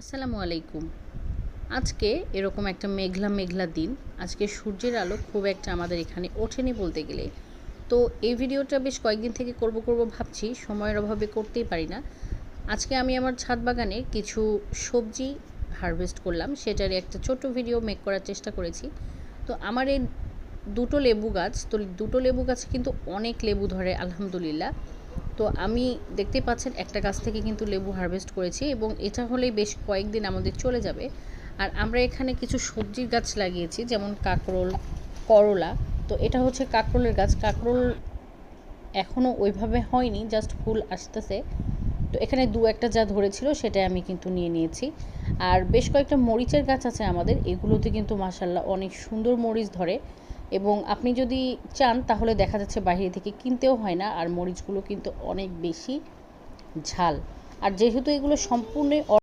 আসসালামু আলাইকুম। আজকে এরকম একটা মেঘলা মেঘলা দিন। আজকে সূর্যের আলো খুব একটা আমাদের এখানে ওঠেনি বলতে গেলে। তো এই ভিডিওটা বেশ কয়েকদিন থেকে করব করব ভাবছি, সময়ের অভাবে করতেই পারি না। আজকে আমি আমার ছাদ বাগানে কিছু সবজি হারভেস্ট করলাম। সেটার একটা ছোট্ট ভিডিও মেক করার চেষ্টা করেছি। তো আমার এই দুটো লেবু গাছ, তো দুটো লেবু গাছে কিন্তু অনেক লেবু ধরে, আলহামদুলিল্লাহ। তো আমি দেখতে পাচ্ছেন একটা গাছ থেকে কিন্তু লেবু হারভেস্ট করেছি এবং এটা হলেই বেশ কয়েকদিন আমাদের চলে যাবে। আর আমরা এখানে কিছু সবজির গাছ লাগিয়েছি, যেমন কাঁকরোল, করলা। তো এটা হচ্ছে কাঁকরোলের গাছ। কাঁকরোল এখনও ওইভাবে হয়নি জাস্ট ফুল আসতেছে। তো এখানে দু একটা যা ধরেছিল সেটাই আমি কিন্তু নিয়ে নিয়েছি। আর বেশ কয়েকটা মরিচের গাছ আছে আমাদের, এগুলোতে কিন্তু মাসাল্লাহ অনেক সুন্দর মরিচ ধরে। এবং আপনি যদি চান, তাহলে দেখা যাচ্ছে বাইরে থেকে কিনতেও হয় না, আর মরিচগুলো কিন্তু অনেক বেশি ঝাল। আর যেহেতু এগুলো সম্পূর্ণ